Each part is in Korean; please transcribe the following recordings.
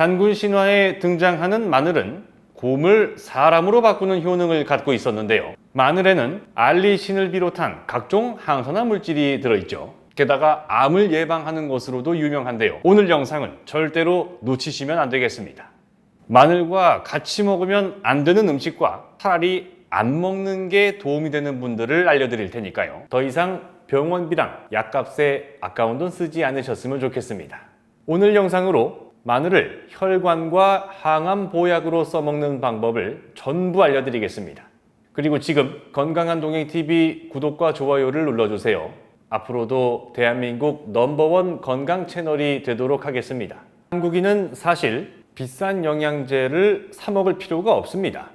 단군 신화에 등장하는 마늘은 곰을 사람으로 바꾸는 효능을 갖고 있었는데요. 마늘에는 알리신을 비롯한 각종 항산화 물질이 들어있죠. 게다가 암을 예방하는 것으로도 유명한데요. 오늘 영상은 절대로 놓치시면 안 되겠습니다. 마늘과 같이 먹으면 안 되는 음식과 차라리 안 먹는 게 도움이 되는 분들을 알려드릴 테니까요. 더 이상 병원비랑 약값에 아까운 돈 쓰지 않으셨으면 좋겠습니다. 오늘 영상으로 마늘을 혈관과 항암 보약으로 써먹는 방법을 전부 알려드리겠습니다. 그리고 지금 건강한 동행 TV 구독과 좋아요를 눌러주세요. 앞으로도 대한민국 넘버원 건강 채널이 되도록 하겠습니다. 한국인은 사실 비싼 영양제를 사 먹을 필요가 없습니다.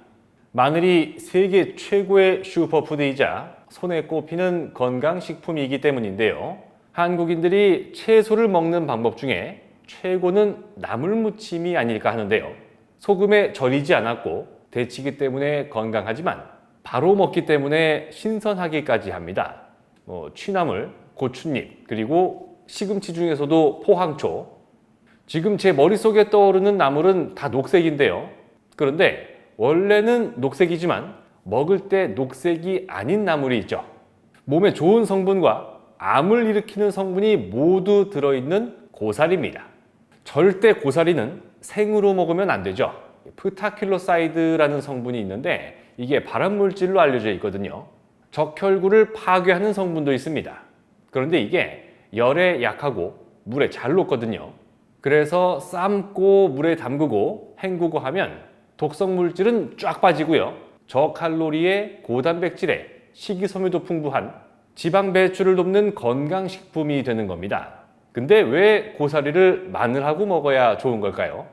마늘이 세계 최고의 슈퍼푸드이자 손에 꼽히는 건강식품이기 때문인데요. 한국인들이 채소를 먹는 방법 중에 최고는 나물무침이 아닐까 하는데요. 소금에 절이지 않았고 데치기 때문에 건강하지만 바로 먹기 때문에 신선하기까지 합니다. 뭐 취나물, 고추잎, 그리고 시금치 중에서도 포항초. 지금 제 머릿속에 떠오르는 나물은 다 녹색인데요. 그런데 원래는 녹색이지만 먹을 때 녹색이 아닌 나물이 있죠. 몸에 좋은 성분과 암을 일으키는 성분이 모두 들어있는 고사리입니다. 절대 고사리는 생으로 먹으면 안 되죠. 프타킬로사이드라는 성분이 있는데 이게 발암물질로 알려져 있거든요. 적혈구를 파괴하는 성분도 있습니다. 그런데 이게 열에 약하고 물에 잘 녹거든요. 그래서 삶고 물에 담그고 헹구고 하면 독성 물질은 쫙 빠지고요. 저칼로리에 고단백질에 식이섬유도 풍부한 지방 배출을 돕는 건강식품이 되는 겁니다. 근데 왜 고사리를 마늘하고 먹어야 좋은 걸까요?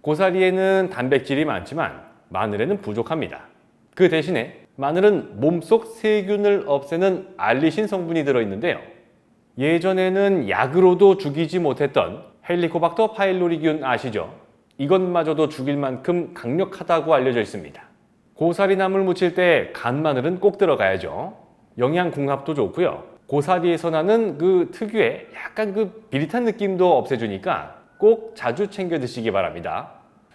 고사리에는 단백질이 많지만 마늘에는 부족합니다. 그 대신에 마늘은 몸속 세균을 없애는 알리신 성분이 들어있는데요. 예전에는 약으로도 죽이지 못했던 헬리코박터 파일로리균 아시죠? 이것마저도 죽일 만큼 강력하다고 알려져 있습니다. 고사리 나물 무칠 때 간마늘은 꼭 들어가야죠. 영양 궁합도 좋고요. 고사리에서 나는 그 특유의 약간 그 비릿한 느낌도 없애주니까 꼭 자주 챙겨 드시기 바랍니다.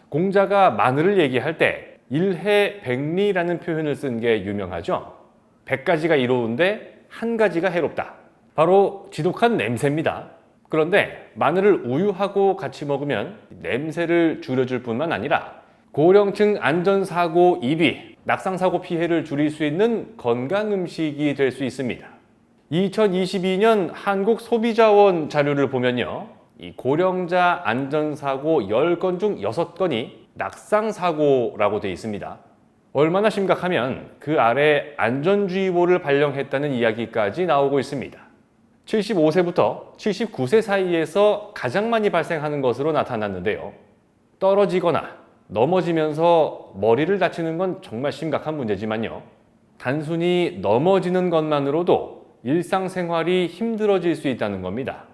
공자가 마늘을 얘기할 때 일해 백리라는 표현을 쓴 게 유명하죠. 백 가지가 이로운데 한 가지가 해롭다. 바로 지독한 냄새입니다. 그런데 마늘을 우유하고 같이 먹으면 냄새를 줄여줄 뿐만 아니라 고령층 안전사고 2위, 낙상사고 피해를 줄일 수 있는 건강 음식이 될 수 있습니다. 2022년 한국 소비자원 자료를 보면요. 이 고령자 안전사고 10건 중 6건이 낙상사고라고 되어 있습니다. 얼마나 심각하면 그 아래 안전주의보를 발령했다는 이야기까지 나오고 있습니다. 75세부터 79세 사이에서 가장 많이 발생하는 것으로 나타났는데요. 떨어지거나 넘어지면서 머리를 다치는 건 정말 심각한 문제지만요. 단순히 넘어지는 것만으로도 일상생활이 힘들어질 수 있다는 겁니다.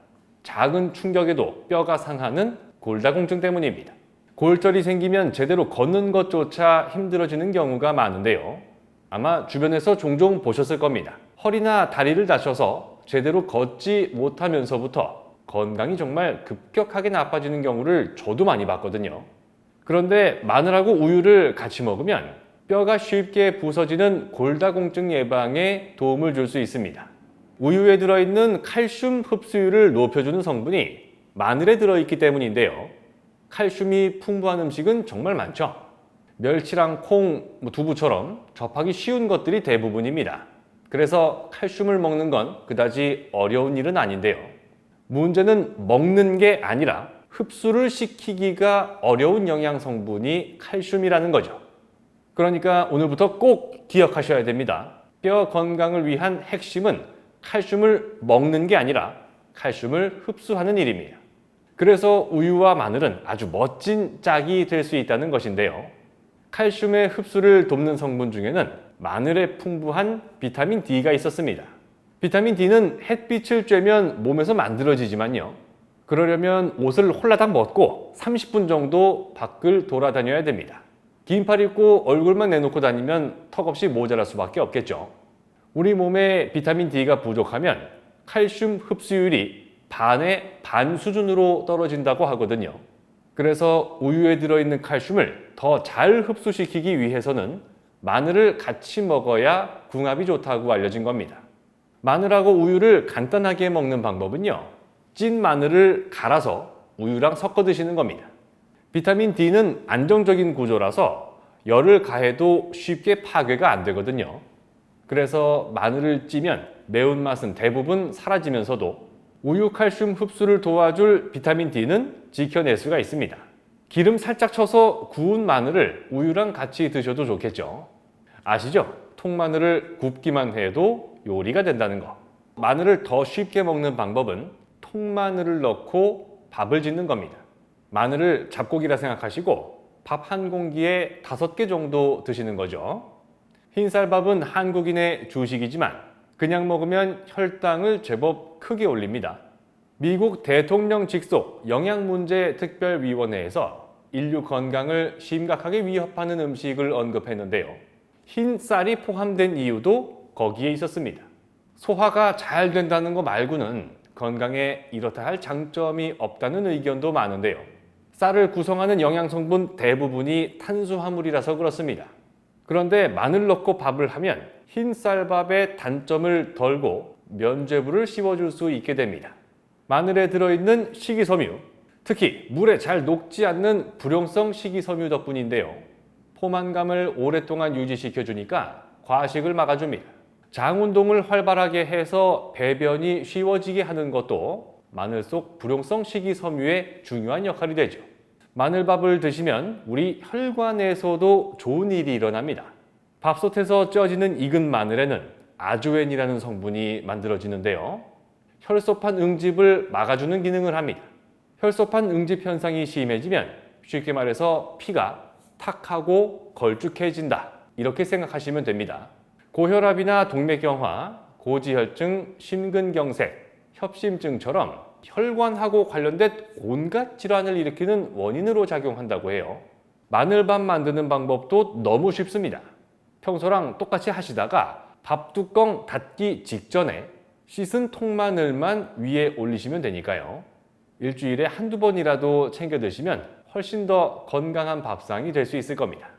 작은 충격에도 뼈가 상하는 골다공증 때문입니다. 골절이 생기면 제대로 걷는 것조차 힘들어지는 경우가 많은데요. 아마 주변에서 종종 보셨을 겁니다. 허리나 다리를 다쳐서 제대로 걷지 못하면서부터 건강이 정말 급격하게 나빠지는 경우를 저도 많이 봤거든요. 그런데 마늘하고 우유를 같이 먹으면 뼈가 쉽게 부서지는 골다공증 예방에 도움을 줄 수 있습니다. 우유에 들어있는 칼슘 흡수율을 높여주는 성분이 마늘에 들어있기 때문인데요. 칼슘이 풍부한 음식은 정말 많죠. 멸치랑 콩, 뭐 두부처럼 접하기 쉬운 것들이 대부분입니다. 그래서 칼슘을 먹는 건 그다지 어려운 일은 아닌데요. 문제는 먹는 게 아니라 흡수를 시키기가 어려운 영양 성분이 칼슘이라는 거죠. 그러니까 오늘부터 꼭 기억하셔야 됩니다. 뼈 건강을 위한 핵심은 칼슘을 먹는 게 아니라 칼슘을 흡수하는 일입니다. 그래서 우유와 마늘은 아주 멋진 짝이 될 수 있다는 것인데요. 칼슘의 흡수를 돕는 성분 중에는 마늘에 풍부한 비타민 D가 있었습니다. 비타민 D는 햇빛을 쬐면 몸에서 만들어지지만요. 그러려면 옷을 홀라당 벗고 30분 정도 밖을 돌아다녀야 됩니다. 긴 팔 입고 얼굴만 내놓고 다니면 턱없이 모자랄 수밖에 없겠죠. 우리 몸에 비타민 D가 부족하면 칼슘 흡수율이 반의 반 수준으로 떨어진다고 하거든요. 그래서 우유에 들어있는 칼슘을 더 잘 흡수시키기 위해서는 마늘을 같이 먹어야 궁합이 좋다고 알려진 겁니다. 마늘하고 우유를 간단하게 먹는 방법은요. 찐 마늘을 갈아서 우유랑 섞어 드시는 겁니다. 비타민 D는 안정적인 구조라서 열을 가해도 쉽게 파괴가 안 되거든요. 그래서 마늘을 찌면 매운맛은 대부분 사라지면서도 우유 칼슘 흡수를 도와줄 비타민 D는 지켜낼 수가 있습니다. 기름 살짝 쳐서 구운 마늘을 우유랑 같이 드셔도 좋겠죠. 아시죠? 통마늘을 굽기만 해도 요리가 된다는 거. 마늘을 더 쉽게 먹는 방법은 통마늘을 넣고 밥을 짓는 겁니다. 마늘을 잡곡이라 생각하시고 밥 한 공기에 다섯 개 정도 드시는 거죠. 흰쌀밥은 한국인의 주식이지만 그냥 먹으면 혈당을 제법 크게 올립니다. 미국 대통령 직속 영양문제특별위원회에서 인류 건강을 심각하게 위협하는 음식을 언급했는데요. 흰 쌀이 포함된 이유도 거기에 있었습니다. 소화가 잘 된다는 것 말고는 건강에 이렇다 할 장점이 없다는 의견도 많은데요. 쌀을 구성하는 영양성분 대부분이 탄수화물이라서 그렇습니다. 그런데 마늘 넣고 밥을 하면 흰 쌀밥의 단점을 덜고 면죄부를 씌워줄 수 있게 됩니다. 마늘에 들어있는 식이섬유, 특히 물에 잘 녹지 않는 불용성 식이섬유 덕분인데요. 포만감을 오랫동안 유지시켜 주니까 과식을 막아줍니다. 장 운동을 활발하게 해서 배변이 쉬워지게 하는 것도 마늘 속 불용성 식이섬유의 중요한 역할이 되죠. 마늘밥을 드시면 우리 혈관에서도 좋은 일이 일어납니다. 밥솥에서 쪄지는 익은 마늘에는 아조엔이라는 성분이 만들어지는데요. 혈소판 응집을 막아주는 기능을 합니다. 혈소판 응집 현상이 심해지면 쉽게 말해서 피가 탁하고 걸쭉해진다. 이렇게 생각하시면 됩니다. 고혈압이나 동맥경화, 고지혈증, 심근경색, 협심증처럼 혈관하고 관련된 온갖 질환을 일으키는 원인으로 작용한다고 해요. 마늘밥 만드는 방법도 너무 쉽습니다. 평소랑 똑같이 하시다가 밥 뚜껑 닫기 직전에 씻은 통마늘만 위에 올리시면 되니까요. 일주일에 한두 번이라도 챙겨 드시면 훨씬 더 건강한 밥상이 될 수 있을 겁니다.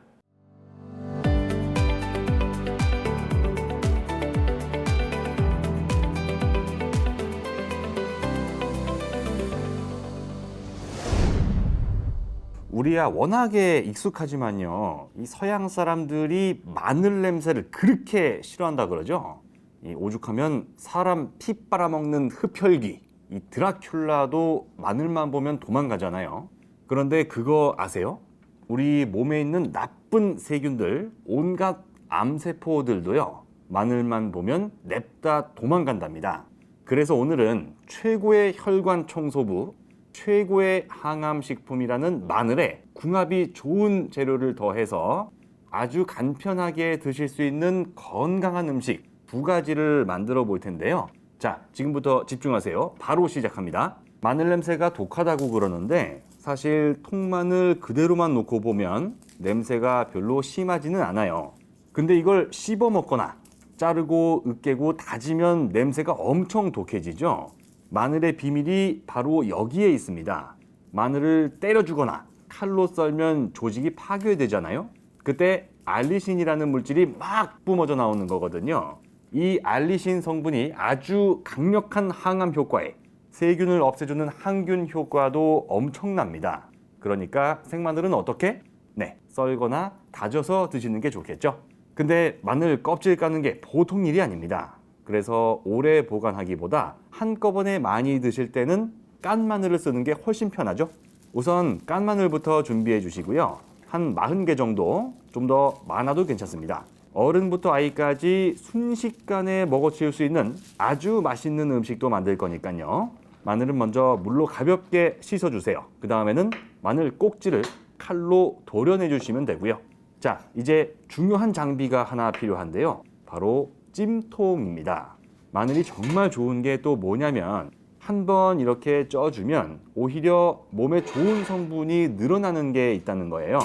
우리야 워낙에 익숙하지만요. 이 서양 사람들이 마늘 냄새를 그렇게 싫어한다 그러죠. 이 오죽하면 사람 피 빨아먹는 흡혈귀, 이 드라큘라도 마늘만 보면 도망가잖아요. 그런데 그거 아세요? 우리 몸에 있는 나쁜 세균들, 온갖 암세포들도요. 마늘만 보면 냅다 도망간답니다. 그래서 오늘은 최고의 혈관 청소부, 최고의 항암 식품이라는 마늘에 궁합이 좋은 재료를 더해서 아주 간편하게 드실 수 있는 건강한 음식 두 가지를 만들어 볼 텐데요. 자, 지금부터 집중하세요. 바로 시작합니다. 마늘 냄새가 독하다고 그러는데 사실 통마늘 그대로만 놓고 보면 냄새가 별로 심하지는 않아요. 근데 이걸 씹어 먹거나 자르고 으깨고 다지면 냄새가 엄청 독해지죠. 마늘의 비밀이 바로 여기에 있습니다. 마늘을 때려주거나 칼로 썰면 조직이 파괴되잖아요. 그때 알리신이라는 물질이 막 뿜어져 나오는 거거든요. 이 알리신 성분이 아주 강력한 항암 효과에 세균을 없애주는 항균 효과도 엄청납니다. 그러니까 생마늘은 어떻게? 네, 썰거나 다져서 드시는 게 좋겠죠. 근데 마늘 껍질 까는 게 보통 일이 아닙니다. 그래서 오래 보관하기보다 한꺼번에 많이 드실 때는 깐 마늘을 쓰는 게 훨씬 편하죠. 우선 깐 마늘부터 준비해 주시고요. 한 40개 정도, 좀 더 많아도 괜찮습니다. 어른부터 아이까지 순식간에 먹어치울 수 있는 아주 맛있는 음식도 만들 거니까요. 마늘은 먼저 물로 가볍게 씻어 주세요. 그 다음에는 마늘 꼭지를 칼로 도려내 주시면 되고요. 자, 이제 중요한 장비가 하나 필요한데요. 바로 찜통입니다. 마늘이 정말 좋은 게 또 뭐냐면 한 번 이렇게 쪄주면 오히려 몸에 좋은 성분이 늘어나는 게 있다는 거예요.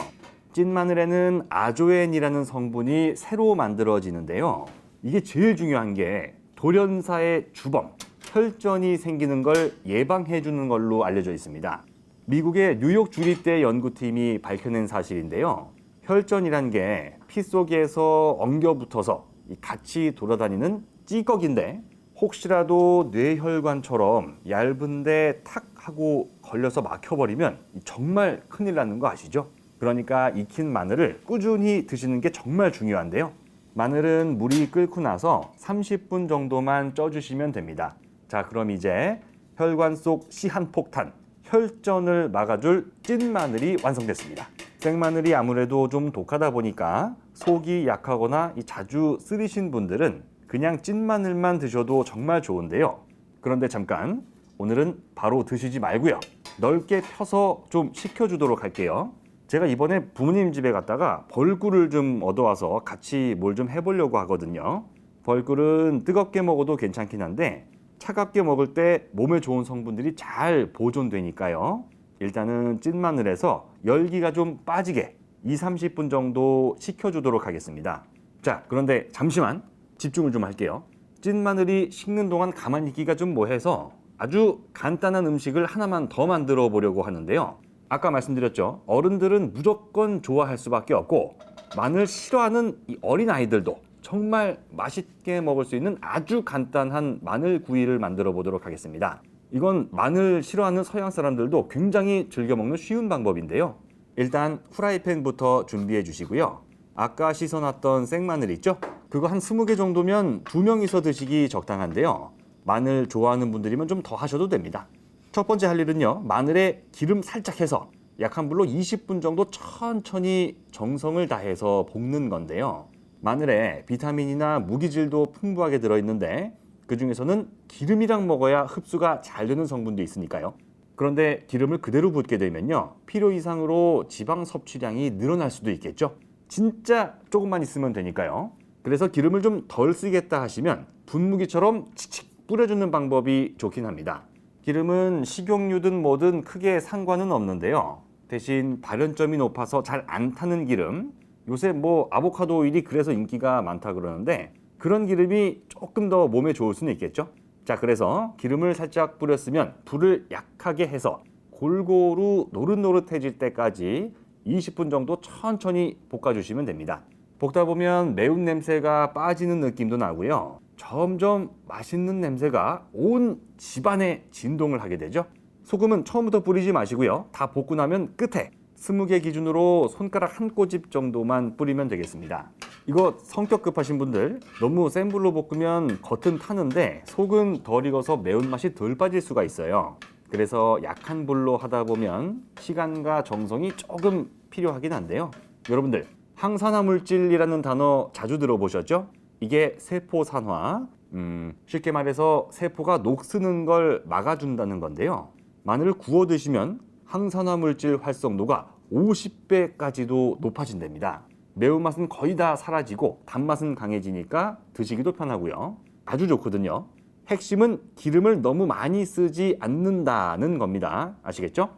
찐 마늘에는 아조엔이라는 성분이 새로 만들어지는데요. 이게 제일 중요한 게 돌연사의 주범, 혈전이 생기는 걸 예방해 주는 걸로 알려져 있습니다. 미국의 뉴욕 주립대 연구팀이 밝혀낸 사실인데요. 혈전이란 게 피 속에서 엉겨붙어서 이 같이 돌아다니는 찌꺼기인데 혹시라도 뇌혈관처럼 얇은데 탁 하고 걸려서 막혀버리면 정말 큰일 나는 거 아시죠? 그러니까 익힌 마늘을 꾸준히 드시는 게 정말 중요한데요. 마늘은 물이 끓고 나서 30분 정도만 쪄주시면 됩니다. 자, 그럼 이제 혈관 속 시한폭탄, 혈전을 막아줄 찐 마늘이 완성됐습니다. 생마늘이 아무래도 좀 독하다 보니까 속이 약하거나 이 자주 쓰리신 분들은 그냥 찐 마늘만 드셔도 정말 좋은데요. 그런데 잠깐 오늘은 바로 드시지 말고요. 넓게 펴서 좀 식혀주도록 할게요. 제가 이번에 부모님 집에 갔다가 벌꿀을 좀 얻어와서 같이 뭘 좀 해보려고 하거든요. 벌꿀은 뜨겁게 먹어도 괜찮긴 한데 차갑게 먹을 때 몸에 좋은 성분들이 잘 보존되니까요. 일단은 찐 마늘에서 열기가 좀 빠지게 2, 30분 정도 식혀주도록 하겠습니다. 자, 그런데 잠시만 집중을 좀 할게요. 찐 마늘이 식는 동안 가만히 있기가 좀 뭐해서 아주 간단한 음식을 하나만 더 만들어 보려고 하는데요. 아까 말씀드렸죠. 어른들은 무조건 좋아할 수밖에 없고 마늘 싫어하는 이 어린 아이들도 정말 맛있게 먹을 수 있는 아주 간단한 마늘 구이를 만들어 보도록 하겠습니다. 이건 마늘 싫어하는 서양 사람들도 굉장히 즐겨 먹는 쉬운 방법인데요. 일단 후라이팬부터 준비해 주시고요. 아까 씻어놨던 생마늘 있죠? 그거 한 20개 정도면 두 명이서 드시기 적당한데요. 마늘 좋아하는 분들이면 좀 더 하셔도 됩니다. 첫 번째 할 일은요. 마늘에 기름 살짝 해서 약한 불로 20분 정도 천천히 정성을 다해서 볶는 건데요. 마늘에 비타민이나 무기질도 풍부하게 들어있는데 그 중에서는 기름이랑 먹어야 흡수가 잘 되는 성분도 있으니까요. 그런데 기름을 그대로 붓게 되면요. 필요 이상으로 지방 섭취량이 늘어날 수도 있겠죠. 진짜 조금만 있으면 되니까요. 그래서 기름을 좀 덜 쓰겠다 하시면 분무기처럼 칙칙 뿌려주는 방법이 좋긴 합니다. 기름은 식용유든 뭐든 크게 상관은 없는데요. 대신 발연점이 높아서 잘 안 타는 기름, 요새 뭐 아보카도 오일이 그래서 인기가 많다 그러는데 그런 기름이 조금 더 몸에 좋을 수는 있겠죠. 자, 그래서 기름을 살짝 뿌렸으면 불을 약하게 해서 골고루 노릇노릇해질 때까지 20분 정도 천천히 볶아주시면 됩니다. 볶다 보면 매운 냄새가 빠지는 느낌도 나고요. 점점 맛있는 냄새가 온 집안에 진동을 하게 되죠. 소금은 처음부터 뿌리지 마시고요. 다 볶고 나면 끝에 20개 기준으로 손가락 한 꼬집 정도만 뿌리면 되겠습니다. 이거 성격 급하신 분들 너무 센 불로 볶으면 겉은 타는데 속은 덜 익어서 매운맛이 덜 빠질 수가 있어요. 그래서 약한 불로 하다 보면 시간과 정성이 조금 필요하긴 한데요. 여러분들 항산화 물질이라는 단어 자주 들어보셨죠? 이게 세포 산화, 음, 쉽게 말해서 세포가 녹쓰는 걸 막아준다는 건데요. 마늘을 구워 드시면 항산화 물질 활성도가 50배까지도 높아진답니다. 매운맛은 거의 다 사라지고 단맛은 강해지니까 드시기도 편하고요. 아주 좋거든요. 핵심은 기름을 너무 많이 쓰지 않는다는 겁니다. 아시겠죠?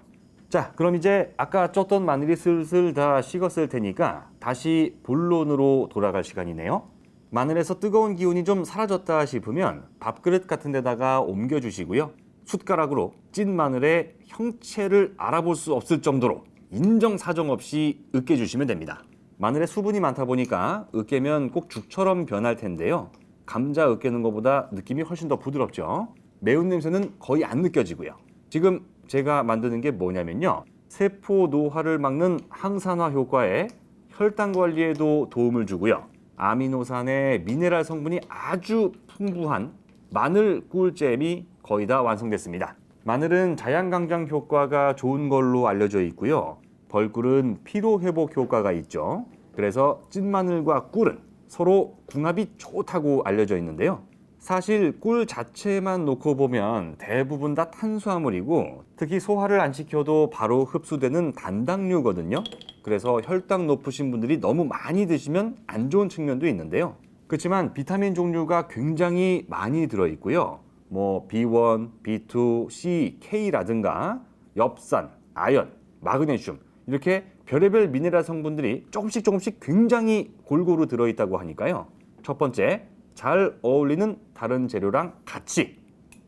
자, 그럼 이제 아까 쪘던 마늘이 슬슬 다 식었을 테니까 다시 본론으로 돌아갈 시간이네요. 마늘에서 뜨거운 기운이 좀 사라졌다 싶으면 밥그릇 같은 데다가 옮겨 주시고요. 숟가락으로 찐 마늘의 형체를 알아볼 수 없을 정도로 인정사정 없이 으깨 주시면 됩니다. 마늘에 수분이 많다 보니까 으깨면 꼭 죽처럼 변할 텐데요. 감자 으깨는 것보다 느낌이 훨씬 더 부드럽죠. 매운 냄새는 거의 안 느껴지고요. 지금 제가 만드는 게 뭐냐면요. 세포 노화를 막는 항산화 효과에 혈당 관리에도 도움을 주고요. 아미노산의 미네랄 성분이 아주 풍부한 마늘 꿀잼이 거의 다 완성됐습니다. 마늘은 자양강장 효과가 좋은 걸로 알려져 있고요. 벌꿀은 피로 회복 효과가 있죠. 그래서 찐마늘과 꿀은 서로 궁합이 좋다고 알려져 있는데요. 사실 꿀 자체만 놓고 보면 대부분 다 탄수화물이고 특히 소화를 안 시켜도 바로 흡수되는 단당류거든요. 그래서 혈당 높으신 분들이 너무 많이 드시면 안 좋은 측면도 있는데요. 그렇지만 비타민 종류가 굉장히 많이 들어 있고요. 뭐 B1, B2, C, K라든가 엽산, 아연, 마그네슘 이렇게 별의별 미네랄 성분들이 조금씩 조금씩 굉장히 골고루 들어 있다고 하니까요. 첫 번째, 잘 어울리는 다른 재료랑 같이.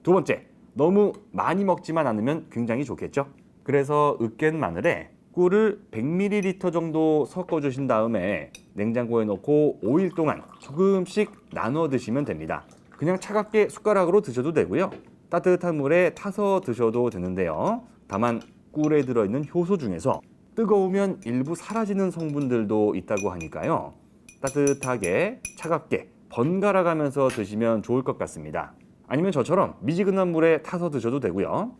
두 번째, 너무 많이 먹지만 않으면 굉장히 좋겠죠. 그래서 으깬 마늘에 꿀을 100ml 정도 섞어 주신 다음에 냉장고에 넣고 5일 동안 조금씩 나눠 드시면 됩니다. 그냥 차갑게 숟가락으로 드셔도 되고요. 따뜻한 물에 타서 드셔도 되는데요. 다만 꿀에 들어있는 효소 중에서 뜨거우면 일부 사라지는 성분들도 있다고 하니까요. 따뜻하게 차갑게 번갈아 가면서 드시면 좋을 것 같습니다. 아니면 저처럼 미지근한 물에 타서 드셔도 되고요.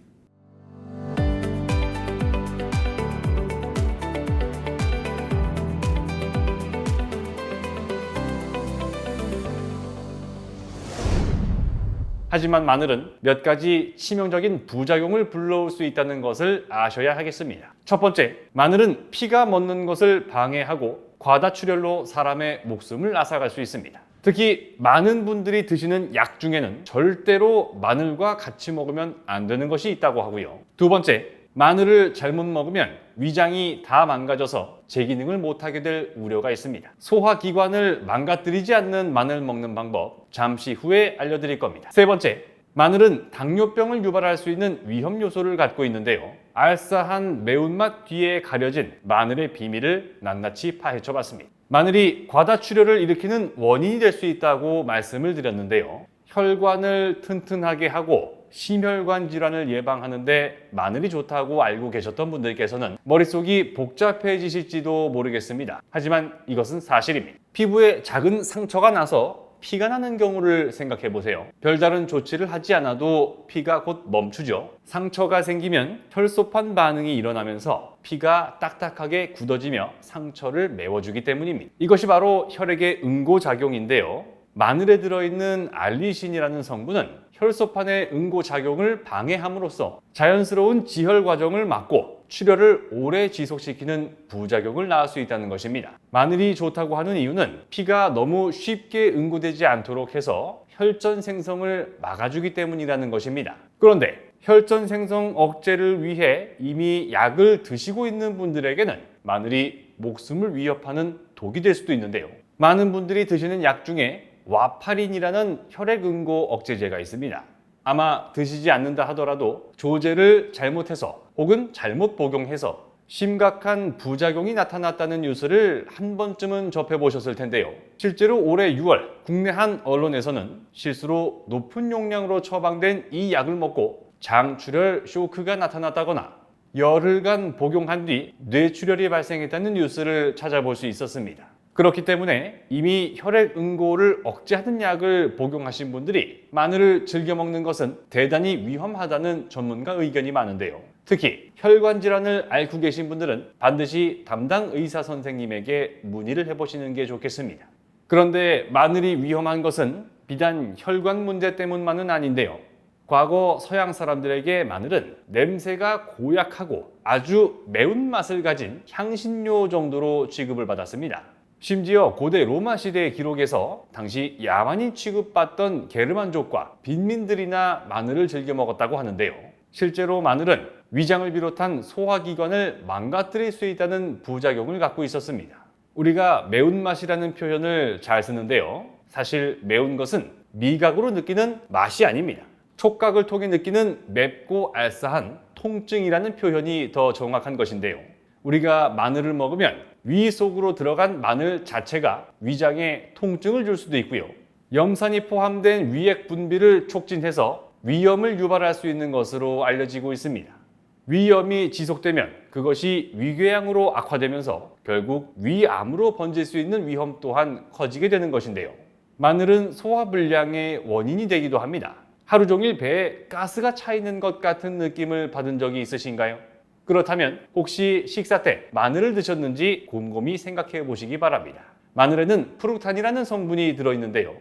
하지만 마늘은 몇 가지 치명적인 부작용을 불러올 수 있다는 것을 아셔야 하겠습니다. 첫 번째, 마늘은 피가 멎는 것을 방해하고 과다출혈로 사람의 목숨을 앗아갈 수 있습니다. 특히 많은 분들이 드시는 약 중에는 절대로 마늘과 같이 먹으면 안 되는 것이 있다고 하고요. 두 번째, 마늘을 잘못 먹으면 위장이 다 망가져서 제 기능을 못하게 될 우려가 있습니다. 소화기관을 망가뜨리지 않는 마늘 먹는 방법 잠시 후에 알려드릴 겁니다. 세 번째, 마늘은 당뇨병을 유발할 수 있는 위험 요소를 갖고 있는데요. 알싸한 매운맛 뒤에 가려진 마늘의 비밀을 낱낱이 파헤쳐 봤습니다. 마늘이 과다출혈을 일으키는 원인이 될 수 있다고 말씀을 드렸는데요. 혈관을 튼튼하게 하고 심혈관 질환을 예방하는데 마늘이 좋다고 알고 계셨던 분들께서는 머릿속이 복잡해지실지도 모르겠습니다. 하지만 이것은 사실입니다. 피부에 작은 상처가 나서 피가 나는 경우를 생각해 보세요. 별다른 조치를 하지 않아도 피가 곧 멈추죠. 상처가 생기면 혈소판 반응이 일어나면서 피가 딱딱하게 굳어지며 상처를 메워주기 때문입니다. 이것이 바로 혈액의 응고작용인데요. 마늘에 들어있는 알리신이라는 성분은 혈소판의 응고 작용을 방해함으로써 자연스러운 지혈 과정을 막고 출혈을 오래 지속시키는 부작용을 낳을 수 있다는 것입니다. 마늘이 좋다고 하는 이유는 피가 너무 쉽게 응고되지 않도록 해서 혈전 생성을 막아주기 때문이라는 것입니다. 그런데 혈전 생성 억제를 위해 이미 약을 드시고 있는 분들에게는 마늘이 목숨을 위협하는 독이 될 수도 있는데요. 많은 분들이 드시는 약 중에 와파린이라는 혈액 응고 억제제가 있습니다. 아마 드시지 않는다 하더라도 조제를 잘못해서 혹은 잘못 복용해서 심각한 부작용이 나타났다는 뉴스를 한 번쯤은 접해보셨을 텐데요. 실제로 올해 6월 국내 한 언론에서는 실수로 높은 용량으로 처방된 이 약을 먹고 장출혈 쇼크가 나타났다거나 열흘간 복용한 뒤 뇌출혈이 발생했다는 뉴스를 찾아볼 수 있었습니다. 그렇기 때문에 이미 혈액 응고를 억제하는 약을 복용하신 분들이 마늘을 즐겨 먹는 것은 대단히 위험하다는 전문가 의견이 많은데요. 특히 혈관 질환을 앓고 계신 분들은 반드시 담당 의사 선생님에게 문의를 해보시는 게 좋겠습니다. 그런데 마늘이 위험한 것은 비단 혈관 문제 때문만은 아닌데요. 과거 서양 사람들에게 마늘은 냄새가 고약하고 아주 매운 맛을 가진 향신료 정도로 취급을 받았습니다. 심지어 고대 로마 시대의 기록에서 당시 야만인 취급받던 게르만족과 빈민들이나 마늘을 즐겨 먹었다고 하는데요. 실제로 마늘은 위장을 비롯한 소화기관을 망가뜨릴 수 있다는 부작용을 갖고 있었습니다. 우리가 매운맛이라는 표현을 잘 쓰는데요. 사실 매운 것은 미각으로 느끼는 맛이 아닙니다. 촉각을 통해 느끼는 맵고 알싸한 통증이라는 표현이 더 정확한 것인데요. 우리가 마늘을 먹으면 위 속으로 들어간 마늘 자체가 위장에 통증을 줄 수도 있고요. 염산이 포함된 위액 분비를 촉진해서 위염을 유발할 수 있는 것으로 알려지고 있습니다. 위염이 지속되면 그것이 위궤양으로 악화되면서 결국 위암으로 번질 수 있는 위험 또한 커지게 되는 것인데요. 마늘은 소화불량의 원인이 되기도 합니다. 하루 종일 배에 가스가 차 있는 것 같은 느낌을 받은 적이 있으신가요? 그렇다면 혹시 식사 때 마늘을 드셨는지 곰곰이 생각해 보시기 바랍니다. 마늘에는 프루탄이라는 성분이 들어있는데요.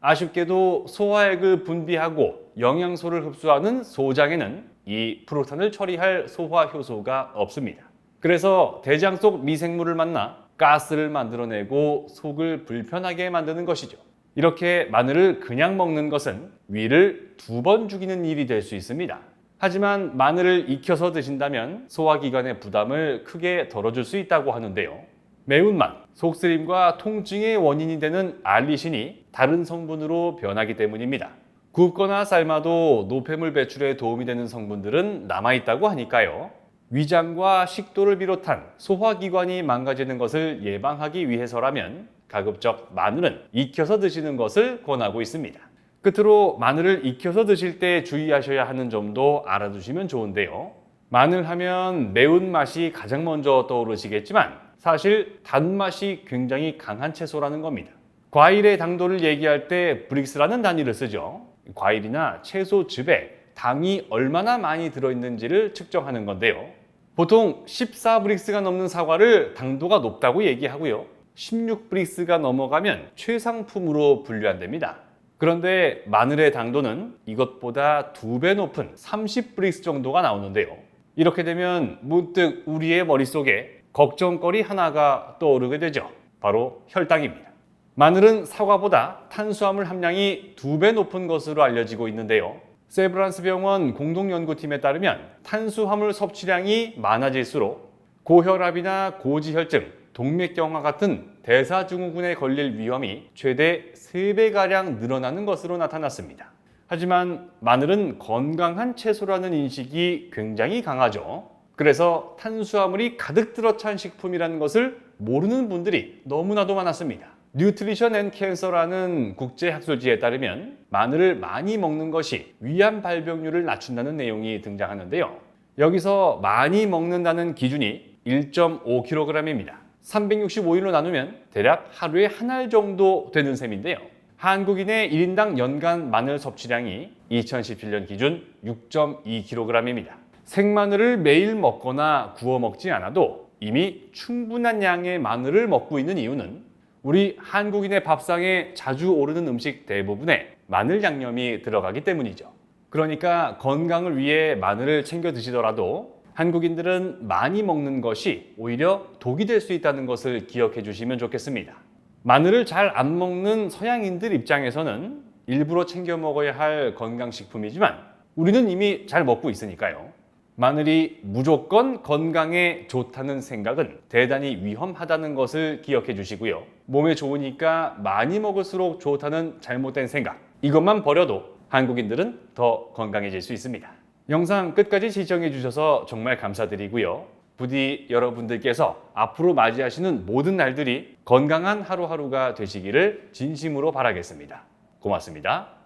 아쉽게도 소화액을 분비하고 영양소를 흡수하는 소장에는 이 프루탄을 처리할 소화 효소가 없습니다. 그래서 대장 속 미생물을 만나 가스를 만들어내고 속을 불편하게 만드는 것이죠. 이렇게 마늘을 그냥 먹는 것은 위를 두 번 죽이는 일이 될 수 있습니다. 하지만 마늘을 익혀서 드신다면 소화기관의 부담을 크게 덜어줄 수 있다고 하는데요. 매운맛, 속쓰림과 통증의 원인이 되는 알리신이 다른 성분으로 변하기 때문입니다. 굽거나 삶아도 노폐물 배출에 도움이 되는 성분들은 남아있다고 하니까요. 위장과 식도를 비롯한 소화기관이 망가지는 것을 예방하기 위해서라면 가급적 마늘은 익혀서 드시는 것을 권하고 있습니다. 끝으로 마늘을 익혀서 드실 때 주의하셔야 하는 점도 알아두시면 좋은데요. 마늘 하면 매운맛이 가장 먼저 떠오르시겠지만 사실 단맛이 굉장히 강한 채소라는 겁니다. 과일의 당도를 얘기할 때 브릭스라는 단위를 쓰죠. 과일이나 채소 즙에 당이 얼마나 많이 들어있는지를 측정하는 건데요. 보통 14브릭스가 넘는 사과를 당도가 높다고 얘기하고요. 16브릭스가 넘어가면 최상품으로 분류한답니다. 그런데 마늘의 당도는 이것보다 두 배 높은 30브릭스 정도가 나오는데요. 이렇게 되면 문득 우리의 머릿속에 걱정거리 하나가 떠오르게 되죠. 바로 혈당입니다. 마늘은 사과보다 탄수화물 함량이 두 배 높은 것으로 알려지고 있는데요. 세브란스 병원 공동연구팀에 따르면 탄수화물 섭취량이 많아질수록 고혈압이나 고지혈증, 동맥경화 같은 대사증후군에 걸릴 위험이 최대 3배가량 늘어나는 것으로 나타났습니다. 하지만 마늘은 건강한 채소라는 인식이 굉장히 강하죠. 그래서 탄수화물이 가득 들어찬 식품이라는 것을 모르는 분들이 너무나도 많았습니다. 뉴트리션 앤 캔서라는 국제 학술지에 따르면 마늘을 많이 먹는 것이 위암 발병률을 낮춘다는 내용이 등장하는데요. 여기서 많이 먹는다는 기준이 1.5kg입니다. 365일로 나누면 대략 하루에 한 알 정도 되는 셈인데요. 한국인의 1인당 연간 마늘 섭취량이 2017년 기준 6.2kg입니다. 생마늘을 매일 먹거나 구워 먹지 않아도 이미 충분한 양의 마늘을 먹고 있는 이유는 우리 한국인의 밥상에 자주 오르는 음식 대부분에 마늘 양념이 들어가기 때문이죠. 그러니까 건강을 위해 마늘을 챙겨 드시더라도 한국인들은 많이 먹는 것이 오히려 독이 될 수 있다는 것을 기억해 주시면 좋겠습니다. 마늘을 잘 안 먹는 서양인들 입장에서는 일부러 챙겨 먹어야 할 건강식품이지만 우리는 이미 잘 먹고 있으니까요. 마늘이 무조건 건강에 좋다는 생각은 대단히 위험하다는 것을 기억해 주시고요. 몸에 좋으니까 많이 먹을수록 좋다는 잘못된 생각. 이것만 버려도 한국인들은 더 건강해질 수 있습니다. 영상 끝까지 시청해 주셔서 정말 감사드리고요. 부디 여러분들께서 앞으로 맞이하시는 모든 날들이 건강한 하루하루가 되시기를 진심으로 바라겠습니다. 고맙습니다.